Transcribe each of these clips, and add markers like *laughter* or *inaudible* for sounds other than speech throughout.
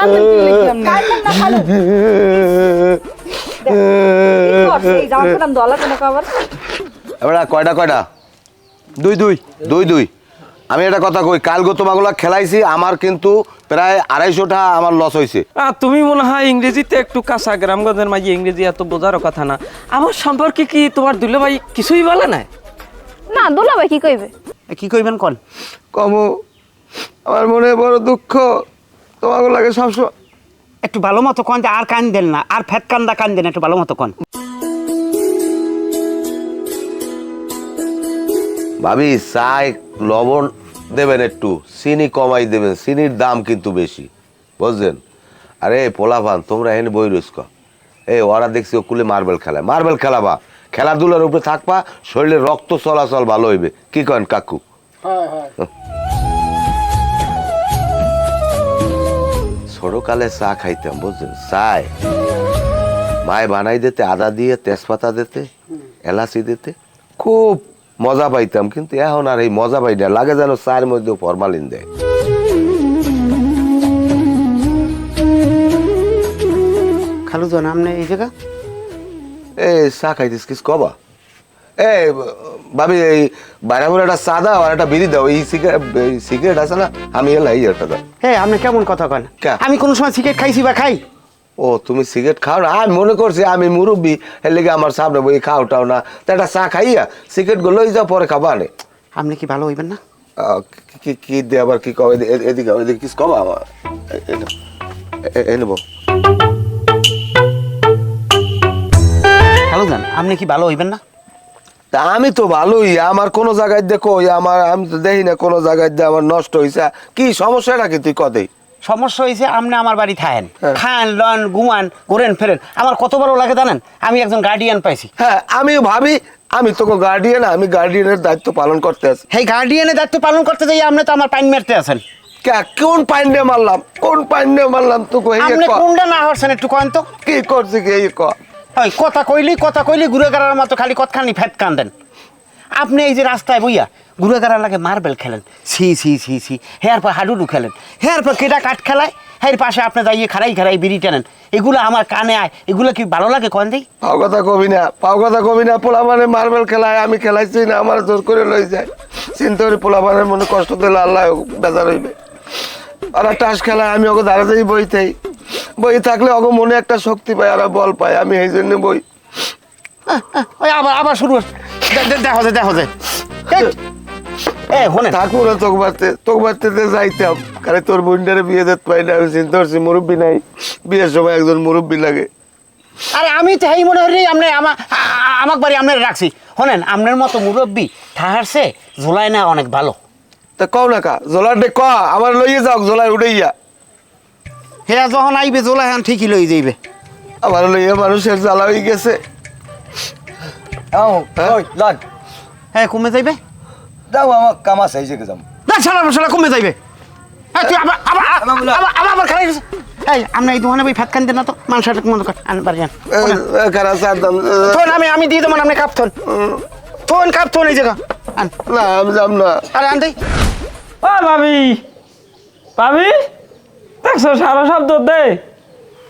কান্দেন কি লেগে আপনি? কান্দেন না খালু। কি করছে? এই জামা কাপড় দলা কেন আবার? এবার কয়টা কয়টা দুই দুই দুই দুই। আমি একটা কথা কই কাল গো তোমাগুলা খেলাইছি আমার কিন্তু প্রায় আড়াইশোটা আমার লস হয়েছে তুমি মনে হয় ইংরেজিতে একটু কাঁচা গ্রামগঞ্জের মাঝে ইংরেজি এত বোঝারও কথা না। আমার সম্পর্কে কি তোমার দুলে ভাই কিছুই বলে না না দুলাভাই কি কইবে? কি কইবেন কোন? কমু আমার মনে বড় দুঃখ। তোমাগুলাকে সবসময় একটু ভালো মতো কোন যে আর কান দেন না আর ফ্যাট কান্দা কান দেন একটু ভালো মতো কোন। ভাবি চাই লবণ দেবেন একটু চিনি কমাই দেবেন চিনির দাম কিন্তু বেশি বুঝলেন? আরে পোলাপান তোমরা এনে বই রুস্ক এই ওরা দেখছি ওকুলে মার্বেল খেলায়। মার্বেল খেলাবা খেলাধুলার উপরে থাকবা শরীরে রক্ত চলাচল ভালো হইবে। কি করেন কাকু? ছোটকালে চা খাইতাম বুঝলেন চায় মায় বানাই দিতে আদা দিয়ে তেজপাতা দিতে এলাচি দিতে। খুব মজা পাইতাম কিন্তু এখন আর এই মজা পাই না। লাগে যেন চায়ের মধ্যে ফরমালিন দেয়। খালু জন আপনি এই জায়গা? এ চা খাইতিস কিস কবা? এ ভাবি এই বাইরে করে একটা চা দাও আর একটা বিড়ি দাও। এই সিগারেট সিগারেট আছে না? আমি এলাই একটা দাও। হে আপনি কেমন কথা কন? কা? আমি কোন সময় সিগারেট খাইছি বা খাই? ও তুমি সিগারেট খাও না? আমি মনে করছি আমি মুরব্বী এর লেগে আমার সামনে বই খাও টাও না। তা একটা চা খাইয়া সিগারেটগুলো যাও পরে খাবা নে আপনি কি ভালো হইবেন না? আহ, কি- কি কি দিয়ে আবার কি কবে এদিকে এদিকে কিস কবা আমার এ- এ নাও। এ- এ নেব খালু জন আপনি কি ভালো হইবেন না? তা আমি তো ভালোই আমার কোনো জায়গায় দেখো আমার আমি তো দেখি না কোনো জায়গায় দিয়ে আমার নষ্ট হয়েছে কি সমস্যাটা কি তুই কদেই সমস্যা হয়েছে আপনি আমার বাড়ি থাকেন হ্যাঁ। খান লন ঘুমান ঘোরেন ফেরেন। আমার কত বড় লাগে জানেন? আমি একজন গার্ডিয়ান পাইছি। হ্যাঁ আমি ভাবি আমি তোকে গার্ডিয়ান আমি গার্ডিয়ানের দায়িত্ব পালন করতে আছি। সেই গার্ডিয়ানের দায়িত্ব পালন করতে যাই আপনি তো আমার পাইন মারতে আছেন। কোন পাইন্ডে মারলাম? কোন পাইন্ডে মারলাম তোকে। কোনটা না হরছেন একটু কন তো। কি করছি কি এই ক। ওই, কথা কইলি কথা কইলি ঘুরে গাড়ার মতো খালি কতখানি ফ্যাট কান্দেন। আপনি এই যে রাস্তায় বইয়া ঘুরে গাড়ার লাগে মার্বেল খেলেন। সি সি সি সি হেয়ার পর হাডুডু খেলেন। হেয়ার পর কেটা কাঠ খেলায়? হের পাশে আপনি যাইয়ে খারাই খারাই বিড়ি টানেন। এগুলো আমার কানে আয়। এগুলো কি ভালো লাগে কন দেই? পাও কথা কবি না, পাও কথা কবি না পোলা মানে মার্বেল খেলায় আমি খেলাইছি না, আমার জোর করে লই যায়। চিন্তা করি পোলা মানের মনে কষ্ট দিলে আল্লাহ বেজার হইবে। আর টাস খেলায় আমি ওকে দাঁড়া যাই বইতেই বই থাকলে ওকে মনে একটা শক্তি পায় আর বল পায় আমি এই জন্য বই। ওই আবার আবার শুরু দেখো যে দেখো যে। এ শোনেন থাকুন না তোক বাড়তে তোক বাড়তে যাইতাম। কারে তোর বোনটারে বিয়ে দিতে পারি না আমি চিন্তা করছি মুরব্বী নাই। বিয়ের সময় একজন মুরব্বী লাগে। আরে আমি তো এই মনে হরি আপনি আমা আমাক বাড়ি আপনার রাখছি। শোনেন আপনার মতো মুরব্বী ঠাহারছে ঝোলাই না অনেক ভালো। তা কও না কা জোলার ডে ক আমার লইয়ে যাও জোলায় উঠে ইয়া হেরা যখন আইবে জোলাই হান ঠিকই লই যাইবে। আমার লইয়া মানুষের জ্বালা হয়ে গেছে। আও লাগ হ্যাঁ কমে যাইবে? দাও আমার কাম আছে এই জায়গায় যাম না সালা মশলা কমে যাইবে। এই, তুই আবার আবার আবার আবার- আবার আবার খারাই গেছে। এই আমরা এই দোকানে বই ভাত খান না তো মানুষটা মনে কর আন খারাপ আমি আমি দিয়ে দেবো আপনি কাপ থন। থন কাপ থন এই জায়গা। আন। না আমি যাব না। আরে আন দেই ও ভাবি। ভাবি? দেখছ সারা শব্দ দে।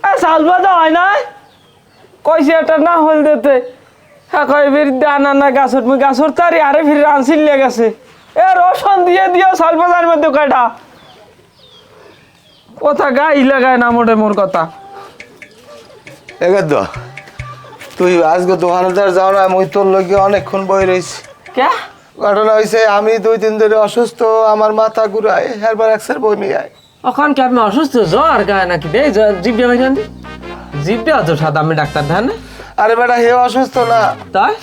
এ চাল বাজা হয় না কইছে এটা না হল দিতে হ্যাঁ কই ফির আনা না গাছর। মুই গাছর তারি আরে ফির আনছিল লে গেছে। এ রসন দিয়ে দিও চাল বাজার মধ্যে কয়টা। কথা গাই লাগায় না মোটে মোর কথা। এগার দো তুই আজকে দোকানদার যাও না মুই তোর লগে অনেকক্ষণ বই রয়েছি কে ঘটনা হয়েছে আমি দুই দিন ধরে অসুস্থ আমার মাথা ঘুরায় হেরবার একসের বমি আয়। ওখান কি আপনি অসুস্থ? জ্বর গায়ে নাকি? দে জিপটা ভাইজান জিপটা তো সাদা আমি ডাক্তার ধান আরে বেটা হে অসুস্থ না। তাই?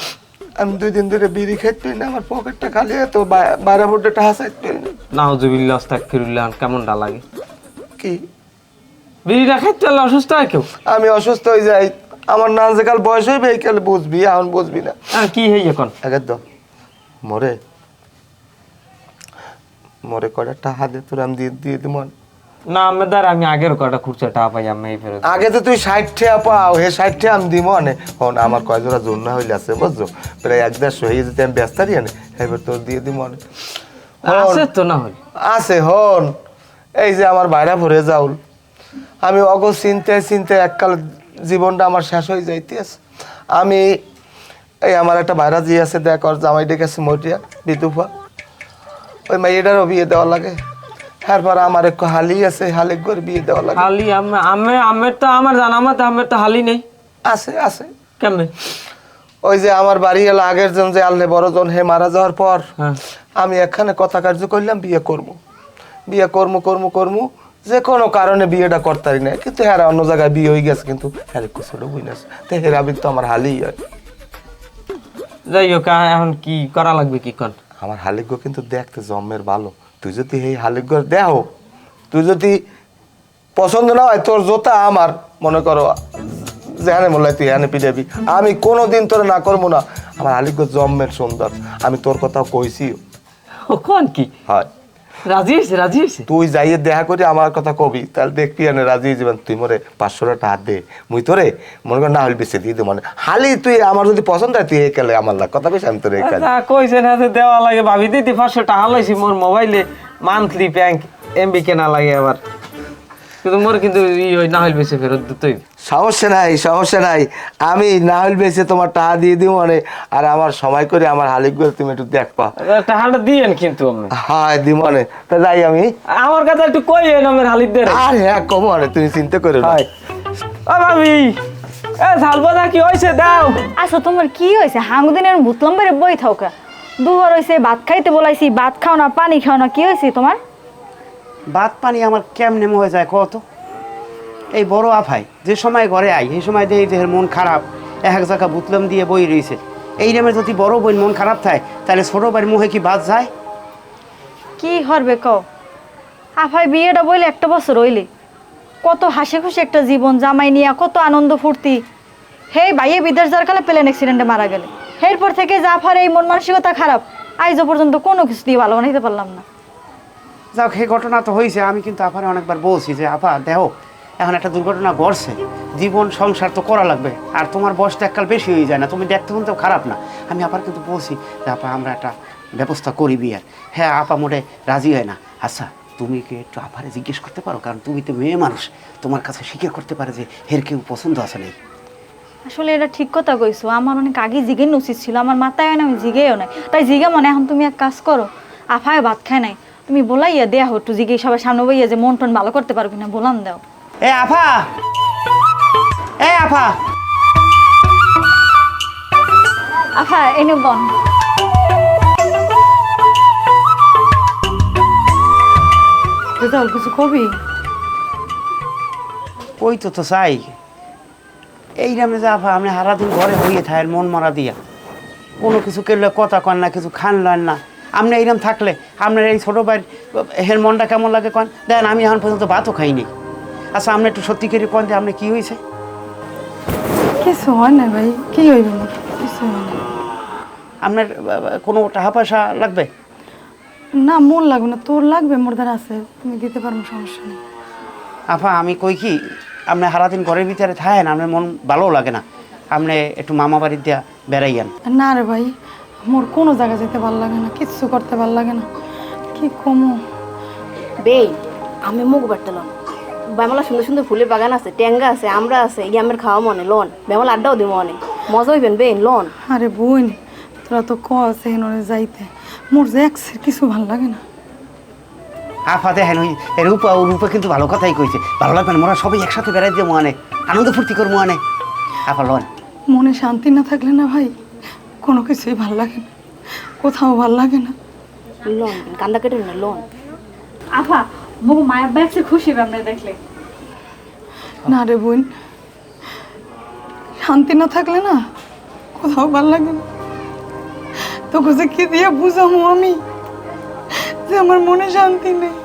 আমি দুই দিন ধরে বিড়ি খাইতে না আমার পকেটটা খালি তো বাইরে ফুটে টাহা চাইতে পারি না। নাহজুবিল্লাহ আস্তাগফিরুল্লাহ কেমনটা লাগে? কি? বিড়িটা খাইতে পারলে অসুস্থ হয় কেউ? আমি অসুস্থ হয়ে যাই। আমার না যে কাল বয়স হইবে এই কাল বুঝবি এখন বুঝবি না। আর কি হই এখন? একের দাও মরে। মরে কয়টা টাহা দে তোর আমি দিয়ে দিয়ে দিব না আমাদের আমি আগের কটা খুরচা টাকা পাই আমি এই ফেরত আগে তো তুই ষাট টাকা পাও হে ষাট টাকা আমি দিব অনে হন আমার কয় জোড়া জোর না হইলে আছে বুঝছ? প্রায় এক দেড়শো হয়ে যেতে আমি ব্যস্ত আনে। এবার তোর দিয়ে দিব অনে আছে তো না হল। আছে হন। এই যে আমার বাইরা ভরে যাউল। আমি অগ চিনতে চিনতে এককাল জীবনটা আমার শেষ হয়ে যাইতেছে। আমি এই আমার একটা বাইরা যে আছে দেখ ওর জামাই ডেকেছে মরিয়া বিদুফা ওই মেয়েটারও বিয়ে দেওয়া লাগে। তারপর আমার একটু হালি আছে হালি করে বিয়ে দেওয়া লাগে। হালি আমি আমি আমের তো আমার জানা মতো আমের তো হালি নেই। আছে আছে। কেমনে? ওই যে আমার বাড়ি এলো আগের জন যে আল্লে বড় জন হে মারা যাওয়ার পর হ্যাঁ। আমি এখানে কথা কার্য করলাম বিয়ে করব বিয়ে কর্ম কর্ম করব যে কোনো কারণে বিয়েটা করতারি না কিন্তু হ্যাঁ অন্য জায়গায় বিয়ে হয়ে গেছে কিন্তু হ্যাঁ ছোট বুঝিস তো হেরাবির তো আমার হালিই হয়। যাই হোক এখন কি করা লাগবে কি কর? আমার হালিগ্য কিন্তু দেখতে জন্মের ভালো। তুই যদি এই হালিগ্য দেহ তুই যদি পছন্দ না হয় তোর জোতা আমার মনে করো যেখানে মনে হয় তুই এখানে পিটাবি আমি কোনো দিন তোর না করব না। আমার হালিগ্য জন্মের সুন্দর। আমি তোর কথা কইছি কোন কি? হয়। রাজি হয়েছে রাজি হয়েছে? তুই যাইয়ে দেখা করি আমার কথা কবি। তাহলে দেখবি আনে রাজি হয়েছে যাবেন তুই মরে পাঁচশো টাকা দে। মুই তোরে মনে কর না হলে বেশি দিয়ে মানে হালি তুই আমার যদি পছন্দ হয় তুই একালে আমার লাগ। কথা বেশি আমি তোর একালে। তা কইছেন হাতে দেওয়া লাগে ভাবি দিদি পাঁচশো টাকা লাইছি মোর মোবাইলে মান্থলি ব্যাংক এমবি কেনা লাগে আবার। কিন্তু মোর কিন্তু ই ওই না হইল বেশি ফেরত দিতেই সমস্যা নাই সমস্যা নাই। আমি না হলে বেশি তোমার টাকা দিয়ে দিব মানে আর আমার সময় করে আমার হালিগুলো তুমি একটু দেখবা। টাকাটা দিয়েন কিন্তু হ্যাঁ দিব মানে। তা যাই আমি। আমার কথা একটু কইয়েন আমার হালিদের আর হ্যাঁ কম মানে তুমি চিন্তা করো না। ও ভাবি। এ ঝালবাদা কি হয়েছে দাও। আচ্ছা তোমার কি হয়েছে হাঙ্গুদিনের ভূতলম বই থাকা দুবার হয়েছে ভাত খাইতে বলাইছি ভাত খাও না পানি খাও না কি হয়েছে তোমার? ভাত পানি আমার কেমনে হয়ে যায় কত? এই বড় আফাই, যে সময় ঘরে আই এই সময় যে এর মন খারাপ, এক জায়গা বুতলাম দিয়ে বই রয়েছে। এই নামে যদি বড় বই মন খারাপ থাকে, তাহলে ছোট বাড়ির মুখে কি বাদ যায়? কি হরবে ক আফাই বিয়েটা বইলে একটা বছর হইলে। কত হাসি খুশি একটা জীবন, জামাই নিয়ে কত আনন্দ ফুর্তি। হে ভাইয়ে বিদেশ যার কালে প্লেন অ্যাক্সিডেন্টে মারা গেলে। এরপর থেকে জাফার এই মন মানসিকতা খারাপ আইজও পর্যন্ত কোনো কিছু দিয়ে ভালো বানাইতে পারলাম না। যাক সেই ঘটনা তো হয়েছে আমি কিন্তু আপারে অনেকবার বলছি যে, আপা দেহ এখন একটা দুর্ঘটনা ঘটছে। জীবন সংসার তো করা লাগবে। আর তোমার বয়সটা এককাল বেশি হয়ে যায় না। তুমি দেখতে কিন্তু খারাপ না। আমি আপার কিন্তু বলছি যে, আপা, আমরা একটা ব্যবস্থা করি বিয়ার। হ্যাঁ আপা মোটে রাজি হয় না। আচ্ছা তুমি কি একটু আপারে জিজ্ঞেস করতে পারো? কারণ তুমি তো মেয়ে মানুষ। তোমার কাছে স্বীকার করতে পারে যে, হের কেউ পছন্দ আছে নেই। আসলে এটা ঠিক কথা কইছো। আমার অনেক আগে জিগেন উচিত ছিল। আমার মাথায় হয় না, আমি জিগেও নাই। তাই জিগে মনে এখন তুমি এক কাজ করো। আফায় ভাত খায় নাই। তুমি বলাইয়া দেয়া হো একটু জিগে সবাই সামনে বইয়া যে মন টন ভালো করতে পারবি না বলান দাও। এ আফা! এ আফা! আফা এনে বন। রেজাউল কিছু কবি? ওই তো তো চাই। এই নামে যে আফা আপনি হারাদিন ঘরে হইয়ে থাকেন মন মারা দিয়া। কোনো কিছু কেলে কথা কন না কিছু খান লন না। আপনি এইরকম থাকলে আপনার এই ছোটো ভাইয়ের হের মনটা কেমন লাগে কন? দেখেন আমি এখন পর্যন্ত ভাতও খাইনি। আচ্ছা আপনি একটু সত্যি করে কন যে আপনি কী হয়েছে কিছু হয় না ভাই কি হইব? না কিছু হয় না। আপনার কোনো টাকা পয়সা লাগবে? না মন লাগবে না তোর লাগবে মোর দ্বারা আছে তুমি দিতে পারব সমস্যা নেই। আফা আমি কই কি আপনি সারাদিন ঘরের ভিতরে থাকেন আপনার মন ভালো লাগে না। আপনি একটু মামা বাড়ির দিয়া বেড়াইয়ান। না রে ভাই মোর কোনো জায়গা যেতে ভালো লাগে না কিচ্ছু করতে ভালো লাগে না। কি কমু? বেই আমি মুখ বাটলাম বেমলা সুন্দর সুন্দর ফুলের বাগান আছে ট্যাঙ্গা আছে আমরা আছে ইয়ামের খাওয়া মনে লন। বেমলা আড্ডাও দিব মনে। মজা হইবেন বেন লন। আরে বোন তোরা তো ক আছে হেনরে যাইতে। মোর যে একসের কিছু ভালো লাগে না। আফা দেখেন ওই রূপা ও রূপা কিন্তু ভালো কথাই কইছে। ভালো লাগবে না মোরা সবাই একসাথে বেড়াই দিয়ে মানে আনন্দ ফুর্তি করব মানে। আফা লন। মনে শান্তি না থাকলে না ভাই? কোনো কিছুই ভালো লাগে না। কোথাও ভালো লাগে না। লন কান্দা কেটে না লন। আফা মুখ মায়ের ব্যাগসে খুশি হবে আমরা দেখলে। না রে বোন শান্তি না থাকলে না কোথাও ভালো লাগে না। তোকে যে কি দিয়ে বুঝামো আমি যে আমার মনে শান্তি নেই।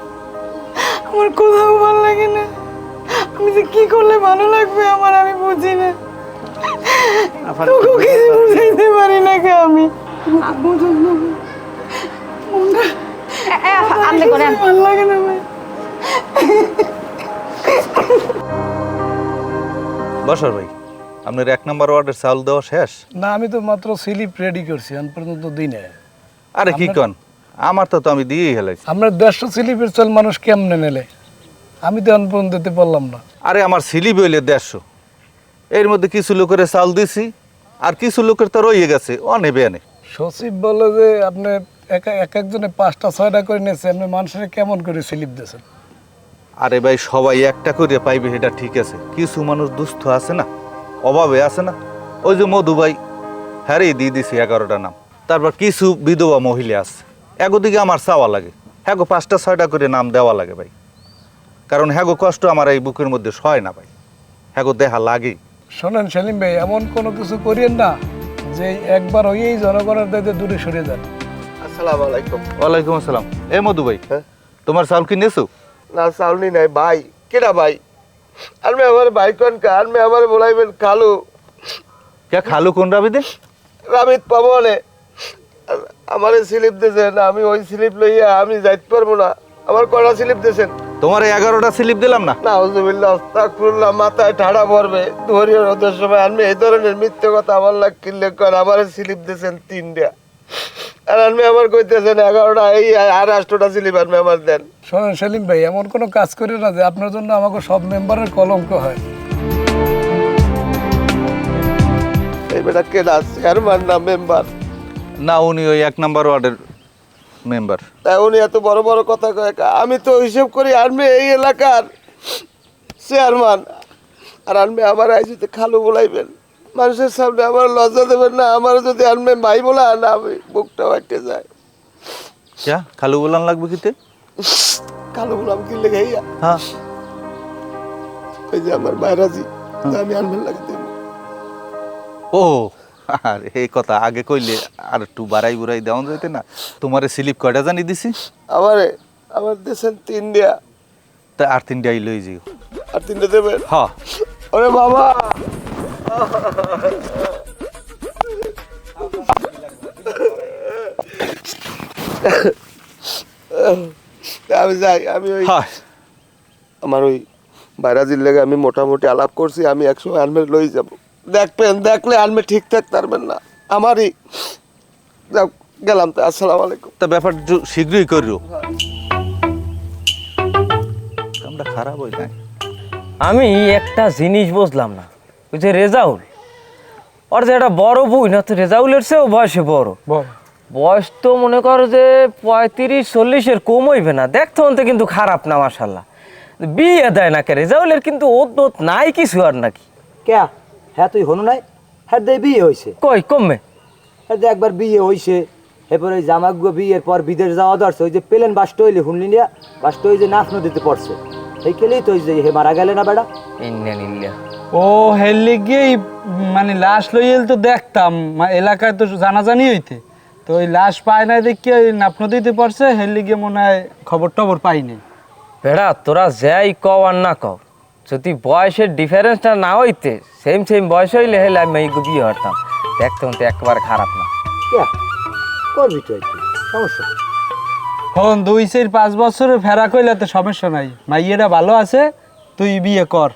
আমার কোথাও ভালো লাগে না। আমি যে কি করলে ভালো লাগবে আমার আমি বুঝি না। তোকে কিছু বুঝাইতে পারি না কে আমি? আপনি করেন। ভালো লাগে না ভাই। বসর ভাই আপনার এক নম্বর ওয়ার্ডের চাউল দেওয়া শেষ? না আমি তো মাত্র স্লিপ রেডি করছি এখন পর্যন্ত দিনে। আরে কি কন? আমার তো তো আমি দিয়েই হেলাইছি আমরা দেড়শো স্লিপের চাল মানুষ কেমনে নেলে? আমি তো এখন পর্যন্ত দিতে পারলাম না। আরে আমার স্লিপ হইলে দেড়শো। এর মধ্যে কিছু লোকের চাল দিছি আর কিছু লোকের তো রয়ে গেছে ও নেবে আনে সচিব বলে যে আপনি এক এক একজনে পাঁচটা ছয়টা করে নিয়েছে আপনি মানুষের কেমন করে স্লিপ দিয়েছেন? আরে ভাই সবাই একটা করে পাইবে এটা ঠিক আছে। কিছু মানুষ দুস্থ আছে না অভাবে আছে না। ওই যে মধু ভাই হ্যাঁ রে, দিয়ে দিছি এগারোটা নাম। তারপর কিছু বিধবা মহিলা আছে। একদিকে আমার চাওয়া লাগে হ্যাঁ গো পাঁচটা ছয়টা করে নাম দেওয়া লাগে ভাই। কারণ হ্যাঁ গো কষ্ট আমার এই বুকের মধ্যে সয় না ভাই। হ্যাঁ গো দেহা লাগে শোনেন সেলিম ভাই এমন কোনো কিছু করিয়েন না যে একবার হইয়েই জনগণের দায়িত্বে দূরে সরে যান আসসালামু আলাইকুম। ওয়ালাইকুম আসসালাম। এ মধু ভাই হ্যাঁ? তোমার চাউল কি নেছো না চাউনি নাই ভাই। কেডা ভাই? আনমে আমার ভাই কোন কা? আনমে আমার বলাইবেন কালু কে খালু কোন রাবি দে রামিত পাবনে। আমারে স্লিপ দিয়েছেন আমি ওই স্লিপ লইয়া আমি যাইতে পারব না। আমার কয়টা স্লিপ দিয়েছেন তোমার এগারোটা স্লিপ দিলাম না? না হুজুবিল্লাহ আস্তাগফিরুল্লাহ মাথায় ঠাড়া পড়বে। ধরিয়ে ওদের সময় আমি এই ধরনের মিথ্যে কথা আমার লাগ কিনলে কর আমার স্লিপ দিয়েছেন তিনটা। আর আমি আমার কইতেছেন এগারোটা এই আর আষ্টটা স্লিপ আমি আমার দেন। শোনেন সেলিম ভাই এমন কোনো কাজ করি না যে আপনার জন্য আমাকে সব মেম্বারের কলঙ্ক হয়। এই বেটা কেডা চেয়ারম্যান না মেম্বার না উনি ওই এক নাম্বার ওয়ার্ডের মেম্বার। তাই উনি এত বড় বড় কথা কয় কা? আমি তো হিসেব করি আনবে এই এলাকার চেয়ারম্যান আর আনবে আমার আইসিতে খালু বলাইবেন। মানুষের সামনে আমার লজ্জা দেবেন না আমার যদি আনবে ভাই বলা না আমি বুকটা বাটতে যায়। ক্যা খালু বলান লাগবে কিতে? খালু বলাম কি লেগে হ্যাঁ। ওই যে আমার বাইরাজি আমি আনবেন লাগে দেব। ও আর এই কথা আগে কইলে আর একটু বাড়াই বুড়াই দেওয়া যেতে না। তোমারে স্লিপ কয়টা জানি দিছি? আমারে আমার দেশের তিন দেয়া তা আর তিনটাই লই যাও আর তিনটে দেবেন? হ্যাঁ ওরে বাবা! আমি যাই আমি ওই হ্যাঁ। আমার ওই বাইরাজির লেগে আমি মোটামুটি আলাপ করছি আমি একশো আনমেট লই যাব। দেখবেন দেখলে আনমে ঠিক থাক পারবেন না। আমারই। গেলাম তো আসসালামু আলাইকুম। তা ব্যাপার শীঘ্রই করিও কামটা খারাপ হই নাই আমি একটা জিনিস বুঝলাম না। ওই যে রেজাউল। ওর যে একটা বড় বই না তো রেজাউলের চেয়েও বয়সে বড়। বয়স তো মনে করো যে পঁয়ত্রিশ চল্লিশের কম হইবে না। দেখতে অন্তে কিন্তু খারাপ না মাসাল্লাহ বিয়ে দেয় না কে? রেজাউলের কিন্তু ওত নাই কিছু আর নাকি। কে? হ্যাঁ তুই হনু নাই? হ্যাঁ দে বিয়ে হয়েছে কই কমে? হ্যাঁ দে একবার বিয়ে হয়েছে এরপরে ওই জামাগুলো বিয়ের পর বিদেশ যাওয়া দরছে ওই যে পেলেন বাসটা হইলে শুনলি না বাসটা ওই যে নাফ নদীতে পড়ছে। এই কেলেই তো ওই যে হে মারা গেলে না বেড়া ইন্ডিয়ান ইন্ডিয়া ও হেললে গিয়েই মানে লাশ লইয়েল তো দেখতাম। মা- এলাকায় তো জানাজানি হইতে। তো ওই লাশ পায় না দেখি ওই নাপ নদীতে পড়ছে। হেললে গিয়ে মনে হয় খবর টবর পাইনি বেড়া তোরা যাই কও আর না কও যদি বয়সের ডিফারেন্সটা না হইতে সেম সেম বয়স হইলে হলে আমি এই বিয়ে হতাম দেখতে হতে একবার খারাপ না। করবি তো একটু সমস্যা হন দুই চার পাঁচ বছরের ফেরা কইলে তো সমস্যা নাই। মাইয়েরা ভালো আছে তুই বিয়ে কর।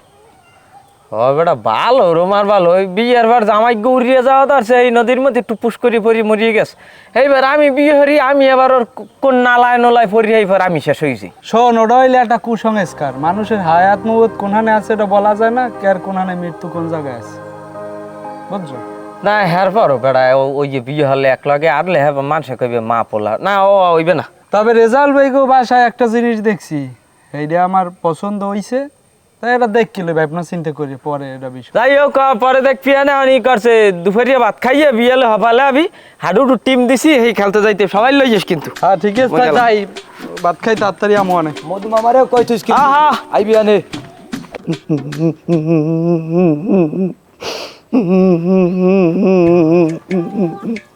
ও বেটা ভালো রোমার ভালো। ওই বিয়ের বার জামাই গৌরিয়ে যাওয়া তো এই নদীর মধ্যে একটু পুষ করি পরি মরিয়ে গেছে। এইবার আমি বিয়ে হরি আমি এবার ওর কোন নালায় নলায় পরি এইবার আমি শেষ হয়েছি শোন ওটা হইলে একটা কুসংস্কার। মানুষের হায়াত মৌত কোনখানে আছে এটা বলা যায় না কার কোনখানে মৃত্যু কোন জায়গায় আছে। বুঝছ? না হ্যার পরও বেড়া ওই যে বিয়ে হলে এক লগে আনলে হ্যাঁ মানুষে কইবে মা পোলা। না ও হইবে না। তবে রেজাল্ট ভাইগো বাসায় একটা জিনিস দেখছি। এইটা আমার পছন্দ হইছে তাই এটা দেখ কিলো ভাই আপনার চিন্তা করি পরে এটা বিষয়। যাই হোক পরে দেখ পিয়ানে অনি করছে দুপুরিয়া ভাত খাইয়ে বিয়েলে হবালে আমি হাডুডু টিম দিছি সেই খেলতে যাইতে সবাই লই যাস কিন্তু। হ্যাঁ ঠিক আছে তাই যাই ভাত খাই তাড়াতাড়ি আমো অনেক মধু মামারেও কই তুই কি আহা। আইবি আনে মা *laughs*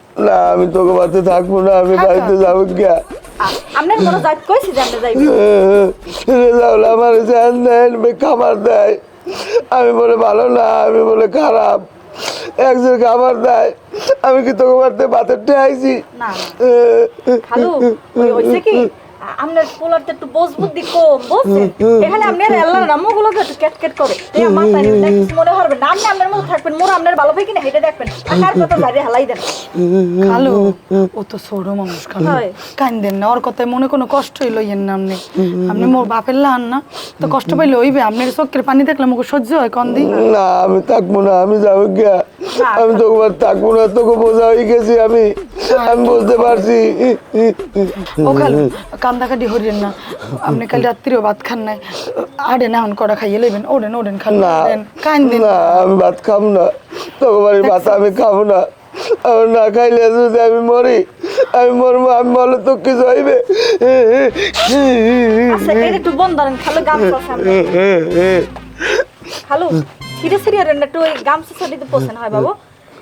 না আমি তোকে বাড়িতে থাকব না আমি বাড়িতে যাব গিয়া আপনার বড় জাত কইছি যে আপনি যাইবেন রেজাউল আমার জান দেন খাবার দেয়। আমি বলে ভালো না আমি বলে খারাপ। একজন খাবার দেয় আমি কি তোকে বাড়িতে বাতের ঠেয়েছি না। খালু ওই হইছে কি? আপনার পোলার একটু বোঝ বুদ্ধি কম বুঝছেন এখানে একটু ক্যাট ক্যাট করে এই মাথা নিয়ে কিছু মনে হবে না আপনি আপনার মতো থাকবেন মোর আপনার ভালো হয় কিনা হেঁটে দেখবেন। থাকার কথা বাইরে হালাই দেন। খালু ও তো ছোট মানুষ খালু। কান্দেন না ওর কথায় মনে কোনো কষ্টই লইয়েন না আপনি আপনি মোর বাপের লান না? তো কষ্ট পাইলে হইবে আপনার চোখের পানি দেখলে মুখ সহ্য হয় কন্দি না আমি থাকব না আমি যাব গিয়া। আমি তোকে আর থাকব না তোকে বোঝা হয়ে গেছি আমি। আমি বুঝতে পারছি। ও খালু কান্দাকাটি হরিয়েন না। আপনি কাল রাত্রিও ভাত খান নাই। আড়ে না এখন কটা খাইয়ে লইবেন ওড়েন ওড়েন খালু না ওড়েন কান্দেন না আমি ভাত খাব না। তোকে ভাত আমি খাব না। আমি না খাইলে যদি আমি মরি আমি মরবো আমি মরলে তো কিছু হইবে। আচ্ছা একটু বন্ধ করেন খালু গামছা সামনে খালু সিরে সিরে রেন একটু ওই গামছা সাদিতে পোষেন হয় বাবু।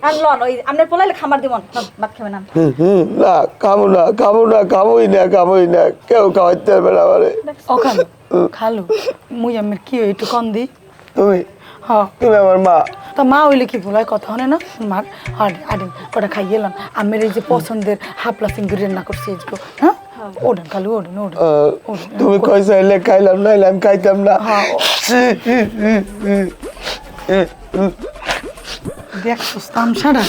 আর লন ওই আপনার পোলাইলে খামার দিবন লন, ভাত খাবেন না না খাব না খাব না খাবোই না খাবোই না কেউ খাওয়াইতে পারবে না আমারে। ও খালু খালু মুই আমের কি একটু কন্দি তুমি? হ্যাঁ তুমি আমার মা। তা মা হইলে কি কথা হনে না? ওটা খাইয়ে এলাম আমের এই যে পছন্দের হাপলা সিঙ্গুরি রান্না করছি এগুলো হ্যাঁ? ওডেন খালু ওডেন ওডেন। আহ, ওডেন তুমি কই চাইলে খাইলাম আমি খাইতাম না। দেখ সুস্তাম সারা।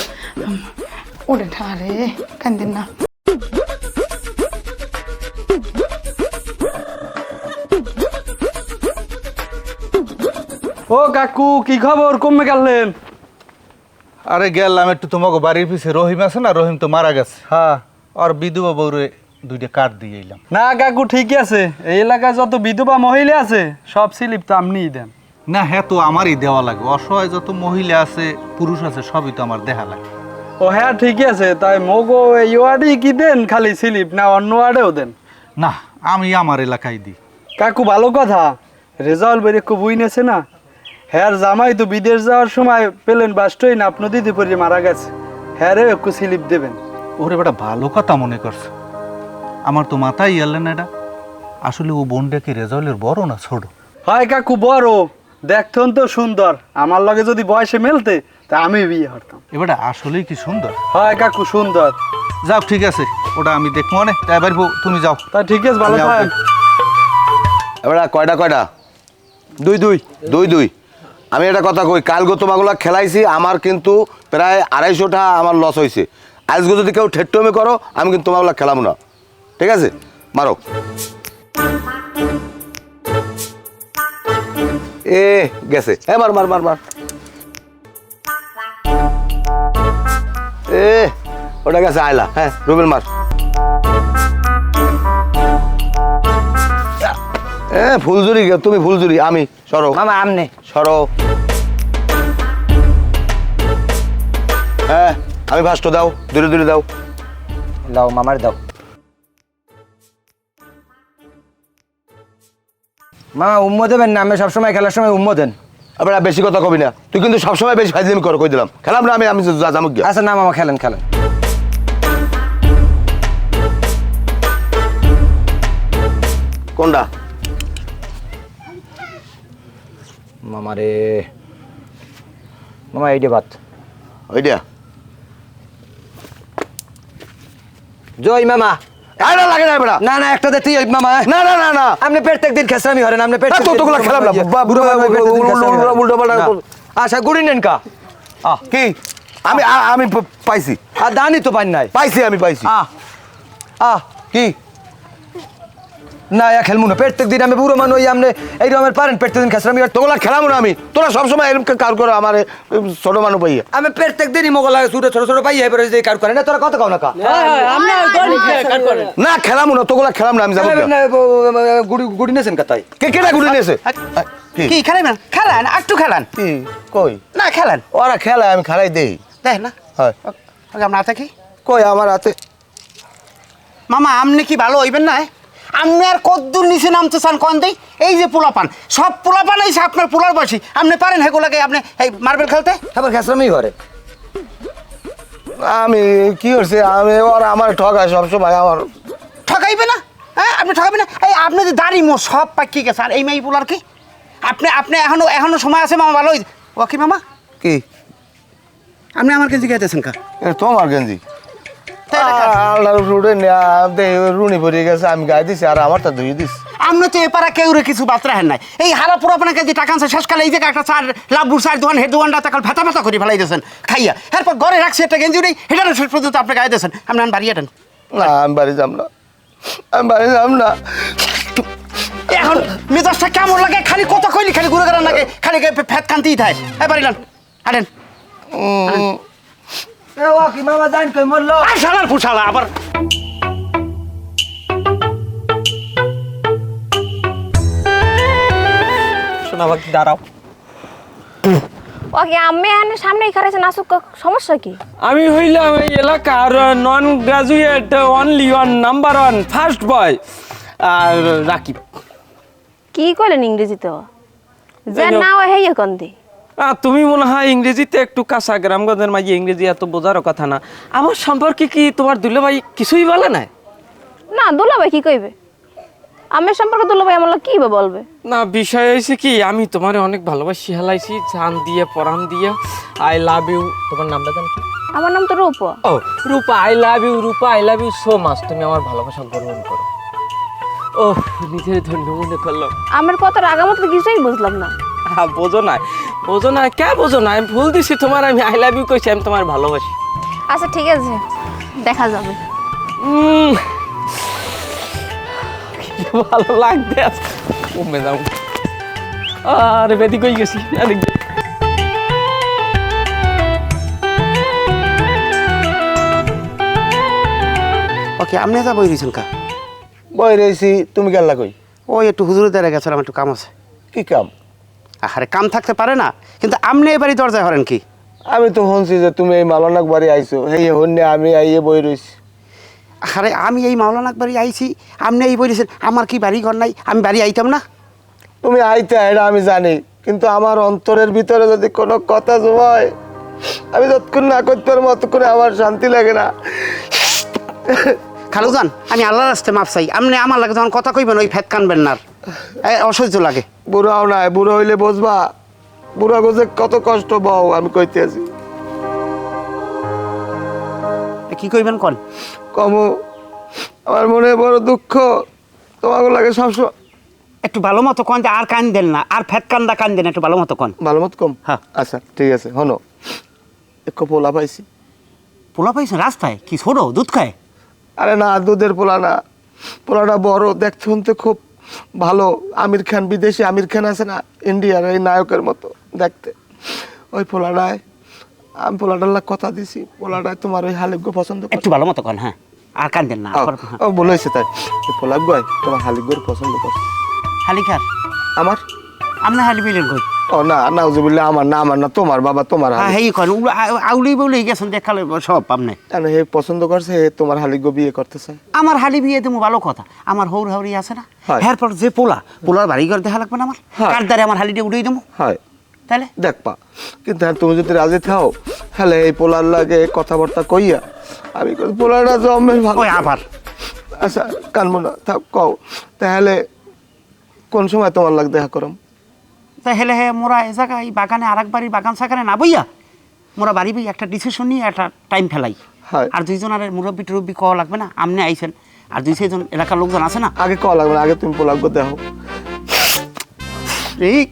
ওডেন আরে কান্দিন না। ও কাকু কি খবর? কমে গেলেন। আরে গেলাম একটু তোমাকে বাড়ির পিছে। রহিম আছে না? রহিম তো মারা গেছে। হ্যাঁ। আর বিধবা বউরে দুইটা কাঠ দিয়ে এলাম না কাকু ঠিকই আছে। এই এলাকায় যত বিধবা মহিলা আছে সব স্লিপ তো আপনিই দেন। না হ্যাঁ তো আমারই দেওয়া লাগবে অসহায় যত মহিলা আছে পুরুষ আছে সবই তো আমার দেখা লাগে। ও হ্যাঁ ঠিকই আছে। তাই মগো এই ওয়ার্ডেই কি দেন? খালি স্লিপ না অন্য ওয়ার্ডেও দেন? না আমি আমার এলাকায় দিই। কাকু ভালো কথা। রেজাল্ট বেরিয়ে খুব বুঝনেছে না? হ্যার জামাই তো বিদেশ যাওয়ার সময় পেলেন বাস্টই না আপনি দিতে পারি মারা গেছে। হ্যাঁ রে একটু স্লিপ দেবেন। ওরে বেটা ভালো কথা মনে করছে। আমার তো মাথায় এলেন এটা। আসলে ও বোনটা কি রেজাল্টের বড় না ছোট? হয় কাকু বড়। দেখতেন তো সুন্দর। আমার লগে যদি বয়সে মেলতে তা আমি বিয়ে হতাম এবারে আসলেই কি সুন্দর? হয় কাকু সুন্দর। যাও ঠিক আছে। ওটা আমি দেখব মানে? এবার তুমি যাও। তা ঠিক আছে ভালো আমি এবার কয়টা কয়টা? দুই দুই দুই দুই। আমি একটা কথা কই কালগো তোমাগুলো খেলাইছি আমার কিন্তু প্রায় আড়াইশোটা আমার লস হয়েছে আজকে যদি কেউ ঠেট্টমি করো আমি কিন্তু তোমাগুলো খেলাম না। ঠিক আছে? মারো। এ গেছে। হ্যাঁ মার মার মার মার। এ ওটা গেছে আয়লা। হ্যাঁ রুবেল মার। এ ফুলজুরি গে, তুমি ফুলজুরি আমি সরো। মামা আমনে। সরো। হ্যাঁ আমি ফার্স্ট দাও দূরে দূরে দাও। দাও মামার দাও। মামা উম্ম দেবেন না আমি সবসময় খেলার সময় উম্ম দেন। আবার বেশি কথা কবি না। তুই কিন্তু সবসময় বেশি ফাইজলামি কর কই দিলাম। খেলাম না আমি আমি জামুক গিয়া। আচ্ছা না মামা খেলেন খেলেন। কোনটা? মামা রে। মামা এইটা বাত ওইটা জয় মামা। লাগে না বেড়া। না না একটা দে তুই মামা। না না না না। আপনি প্রত্যেক দিন খেসামি হরেন আপনি আর তো তোগুলা খেলাম না। বুড়ো উল্টো- পাল্টা আচ্ছা গুড়ি নেন কা। কি? আমি আমি পাইছি। আর দানি তো পাই নাই। পাইছি আমি পাইছি। আহ। আহ কি? না এক খেলমু না। প্রত্যেক দিন আমি বুড়ো মানুষ আপনি এই রকমের পারেন প্রত্যেক দিন খেসামি হরেন। তোগুলা খেলাম না আমি। তোরা সবসময় এরকম কার করে আমার ছোট মানুষ পাইয়া আমি প্রত্যেক দিনই মোগল লাগে ছোট ছোট ছোট পাই এবারে যে কার করে। না তোরা কত কাও না কা। না খেলাম না তোগুলা খেলাম না আমি যাব। গুড়ি গুড়ি নেছেন কাতাই কে কেটা গুলি নিয়েছে কি? কি খেলাবেন খেলান একটু খেলান। কই? না খেলান। ওরা খেলায় আমি খেলাই দেই। দেখ না। হয়। আপনার হাতে কি? কই আমার হাতে? মামা আপনি কি ভালো হইবেন না আপনি আর কদ্দুর নিচে নামতে চান কন দেই? এই যে পোলাপান। সব পোলাপান এই আপনার পোলার বসি আপনি পারেন হেগুলাকে আপনি এই মার্বেল খেলতে? আবার খেসরামি করে। আমি কি হচ্ছে আমি ওরা আমার ঠকায় সবসময় আমার ঠকাইবে না? হ্যাঁ আপনি ঠকাবেন না? এই আপনি যে দাড়ি মো সব পাকি গেছে? আর এই মেয়ে পোলার কি? আপনি আপনি এখনও এখনও সময় আছে মামা? ভালো ও কি মামা? কি? আপনি আমার কাছে গাইতেছেন কা? তোমার গেঞ্জি। আল্লাহর উঠে রুনি পড়ে গেছে দিছি ধুয়ে দিস আপনি তো এপারা কেউ রে কিছু বাতরা হেন নাই। এই হারা পুরো আপনার টাকা আনছে শেষকালে যে একটা চার লাভুর চার দোকান হেড দোকানটা তাকাল ভেতা ভেতা করে ফেলাই দিয়েছেন খাইয়া। এরপর ঘরে রাখছি একটা গেঞ্জি নেই এটা শেষ পর্যন্ত আমি বাড়ি যাম না আমি বাড়ি যাম না এখন মেজাজটা কেমন লাগে? খালি কত কইলি খালি ঘুরে গেলেন লাগে খালি ফ্যাট কান্তিই থাকে এ বাড়ি লান উম, এ ও কি মামা জান কই মরলো? আর শালার ফুসালা আবার শোনা বাকি দাঁড়াও। ওকে আমি এখানে সামনেই খারাইছে নাসুক সমস্যা কি? আমি হইলাম এই এলাকার non graduate only one number one first boy আর রাকিব। কি কইলেন ইংরেজিতে? ও? যে না ও হেই এখন দি আহ, তুমি মনে হয় ইংরেজিতে একটু কাঁচা গ্রামগঞ্জের মাঝে ইংরেজি এত বোঝারও কথা না। আমার সম্পর্কে কি তোমার দুলে ভাই কিছুই বলে না না দুলাভাই কি কইবে? আমার সম্পর্কে দুলাভাই আমার কি বলবে? না বিষয় হয়েছে কি আমি তোমার অনেক ভালোবাসি হেলাইছি জান দিয়ে পরাণ দিয়ে। আই লাভ ইউ তোমার নামটা জান কি? আমার নাম তো রূপা। ও Rupa I love you Rupa I love you so much তুমি আমার ভালোবাসা গ্রহণ করো। ও নিজের ধন্য মনে করল। আমার কথার আগামত তো কিছুই বুঝলাম না। হ্যাঁ বোঝো না বোঝো না কে বোঝো না? আমি ভুল দিছি তোমার আমি আই লাভ ইউ কইছি আমি তোমার ভালোবাসি। আচ্ছা ঠিক আছে দেখা যাবে। উম, ভালো লাগবে কমে যাও। আরে বেদি কই গেছি? এদিক ওকে আপনি যা বই দিয়েছেন কা বই রয়েছি তুমি গেলা কই? ওই একটু হুজুরের দ্বারা গেছে আমার একটু কাম আছে। কি কাম? আরে কাম থাকতে পারে না কিন্তু আপনি এবারই দরজায় হরেন কি? আমি তো শুনছি যে তুমি এই মালানাক বাড়ি আইছো এই হন্যে আমি আইয়ে বই রয়েছি। আরে আমি এই মাওলানাক বাড়ি আইছি আপনি এই বলেছেন আমার কি বাড়ি ঘর নাই আমি বাড়ি আইতাম না? তুমি আইতে এটা আমি জানি কিন্তু আমার অন্তরের ভিতরে যদি কোনো কথা জমায় আমি যতক্ষণ না করতে পারব ততক্ষণ আমার শান্তি লাগে না। খালুজান আমি আল্লাহ রাস্তে মাপ চাই। আপনি আমার লাগে যখন কথা কইবেন ওই ফ্যাট কানবেন না অসহ্য লাগে। বুড়াও নাই বুড়ো হইলে বুঝবা। বুড়া গোজে কত কষ্ট বউ আমি কইতে আছি। কি কইবেন কন? কমু আমার মনে বড় দুঃখ। তোমাকে লাগে সবসময় একটু ভালো মতো কন আর কান দেন না আর ফ্যাট কান্দা কান দেন একটু ভালো মতো কন। ভালো মত কম? হ্যাঁ। আচ্ছা ঠিক আছে হলো একটু পোলা পাইছি। পোলা পাইছেন রাস্তায়? কি ছোট দুধ খায়? আরে না দুধের পোলা না। পোলাটা বড় দেখতে শুনতে খুব ভালো। আমির খান বিদেশি আমির খান আছে না ইন্ডিয়ার এই নায়কের মতো দেখতে। ওই পোলাটায় আমি পোলাটার কথা দিছি। পোলাটায় তোমার ওই হালিগ্য পছন্দ একটু ভালো মতো কন হ্যাঁ। আর কান দেন না। ও বলেছে তাই। গয় তোমার হালিগ্যর পছন্দ করে। হালি খার আমার? আপনি হালি বিলেন কই? ও না নাউজুবিল্লাহ আমার না আমার না তোমার বাবা তোমার হ্যাঁ হেই আ- আউলি বলে গেছেন দেখালে সব আপনি কেন হে পছন্দ করছে হে তোমার হালিগ্য বিয়ে করতে চায় আমার হালি বিয়ে দেবো ভালো কথা আমার হৌর হাউরি আছে না। এরপর যে পোলা পোলার বাড়ি ঘর দেখা লাগবে না আমার। কার দ্বারে আমার হালিটা উড়িয়ে দেবো? হয়। তাহলে? দেখবা কিন্তু হ্যাঁ তুমি যদি রাজি থাও হলে এই পোলার লাগে কথাবার্তা কইয়া আমি পোলারটা জমে ভালো আবার? আচ্ছা কানবো না থাক কও তাহলে কোন সময় তোমার লাগ দেখা করম? তাহলে হে মোরা এ জায়গায় এই বাগানে আর এক বাড়ির বাগান সাগানে না বইয়া মোরা বাড়ি বই একটা ডিসিশন নিয়ে একটা টাইম ফেলাই। হয়। আর দুইজন আর মুরব্বী টুরব্বী কওয়া লাগবে না? আমনে আইছেন। আর দুই ছয়জন এলাকার লোকজন আছে না? আগে কওয়া লাগবে না আগে তুমি পোলাগ্য দেখো। ঠিক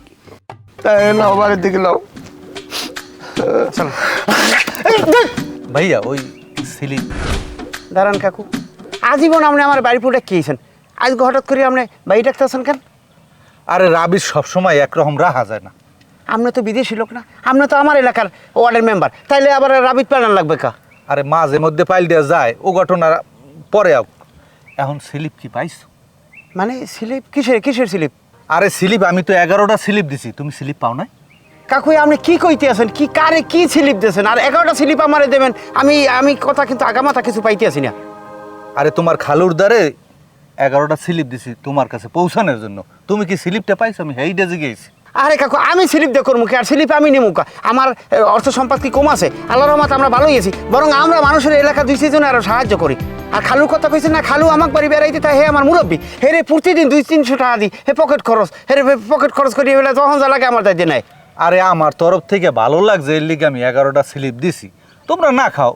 তাই নাও বাড়ির দিকে নাও। ভাইয়া ওই সিলি। দাঁড়ান কাকু। আজীবন আপনি আমার বাড়ি পুরে খেয়েছেন আজ হঠাৎ করে আপনি বাড়ি ডাকতেছেন কেন? আরে রাবির সবসময় একরকম রাখা যায় না। আপনি তো বিদেশি লোক না আপনি তো আমার এলাকার ওয়ার্ডের মেম্বার তাইলে আবার রাবিত প্যানার লাগবে কা? আরে মাঝে মধ্যে পাইল দেওয়া যায় ও ঘটনা পরে আও এখন স্লিপ কি পাইছো? মানে স্লিপ? কিসের কিসের স্লিপ? আরে স্লিপ আমি তো এগারোটা স্লিপ দিছি তুমি স্লিপ পাও না কাকু আপনি কি কইতে আছেন? কি কারে কি স্লিপ দিয়েছেন? আর এগারোটা স্লিপ আমারে দেবেন আমি আমি কথা কিন্তু আগামাথা কিছু পাইতে আছি না আরে তোমার খালুর দ্বারে এগারোটা স্লিপ দিছি তোমার কাছে পৌঁছানোর জন্য। তুমি কি স্লিপটা পাইছো? আমি হেইডে জিগেছি আরে কাকু আমি স্লিপ দিয়ে করব কি? আর স্লিপ আমি নেব আমার অর্থ সম্পদ কি কম আছে? আল্লাহ রহমত আমরা ভালোই আছি। বরং আমরা মানুষের এলাকা দুই সিজন আরও সাহায্য করি। আর খালুর কথা কইছেন না খালু আমাকে বাড়ি বেড়াইতে তাই হে আমার মুরব্বী। হে রে প্রতিদিন দুই তিনশো টাকা দিই হে পকেট খরচ। হে রে পকেট খরচ করি এবেলা তখন যা লাগে আমার দায়িত্ব নেয়। আরে আমার তরফ থেকে ভালো লাগছে এর লিগে আমি এগারোটা স্লিপ দিছি। তোমরা না খাও।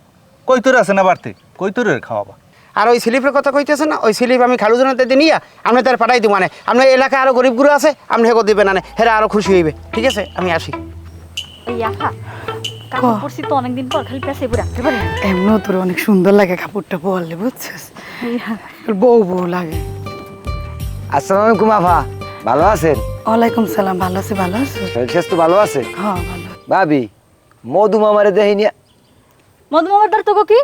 কৈতরে আছে না বাড়তে? কৈতরের খাওয়াবা। আর ওই স্লিপের কথা কইতেছে না? ওই স্লিপ আমি খালু দিয়ে নিয়া আপনি তার পাঠাই দিব মানে আপনার এলাকায় আরও গরিব গুরু আছে আপনি হেগো দিবেন না হেরা আরও খুশি হইবে। ঠিক আছে? আমি আসি। এই আফা কাপড় পরছি তো অনেকদিন পর খালি পেছে রাখতে পারি এমনও তোর অনেক সুন্দর লাগে কাপড়টা পরলে বুঝছিস? বউ বউ লাগে। আসসালামু আলাইকুম আফা। ভালো আছেন? ওয়ালাইকুম সালাম ভালো আছে ভালো আছে শরীর স্বাস্থ্য ভালো আছে? হ্যাঁ ভালো ভাবি মধু মামারে দেখিনি মধুমামার তোকে কি?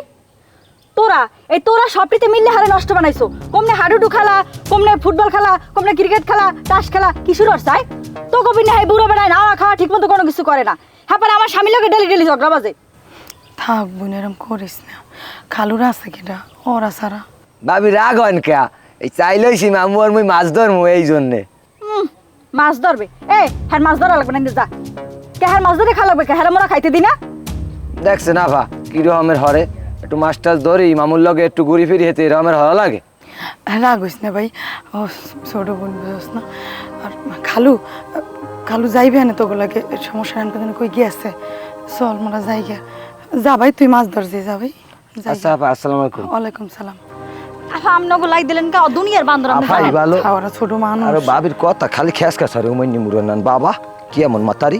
তোরা এই তোরা সবটিতে মিললে হারে নষ্ট বানাইছো। কমনে হাডুডু খেলা কমনে ফুটবল খেলা কমনে ক্রিকেট খেলা তাস খেলা কি শুরু চাই তো কবি না বুড়ো বেড়ায় না খাওয়া ঠিক মতো কোনো কিছু করে না। হ্যাঁ পরে আমার স্বামী লোকে ডেলি ডেলি ঝগড়া বাজে। থাক বোন এরম করিস না। খালুর আছে কিটা ওরা সারা ভাবি রাগ হন কে? এই চাইলেছি মামু আর মুই মাছ ধরমু এই জন্যে। মাছ ধরবে। এ হ্যাঁ মাছ ধরা লাগবে না যা। কে হ্যাঁ মাছ ধরে খাওয়া লাগবে? কে হ্যাঁ মোরা খাইতে দি না? দেখছেন আফা কি রকমের হরে। একটু মাছ টাছ ধরি মামুর লগে একটু ঘুরি ফিরি হেতে এরকমের হওয়া লাগে। রাগিস না ভাই। ও ছোট বোন বুঝস না। আর খালু খালু যাইবে না তোগুলাকে সমস্যা আনতে কই গিয়েছে চল মোরা যাই গিয়া। যা ভাই তুই মাছ ধর যে যা ভাই আচ্ছা আপা আসসালামু আলাইকুম। ওয়ালাইকুম সালাম। আফা আমনগো লাই দিলেন কা দুনিয়ার বান্দর ভালো। ছোট মানুষ। আর বাবির কথা খালি খেস খেস আর উমাইনি মুরান বাবা কি এমন মাতারি?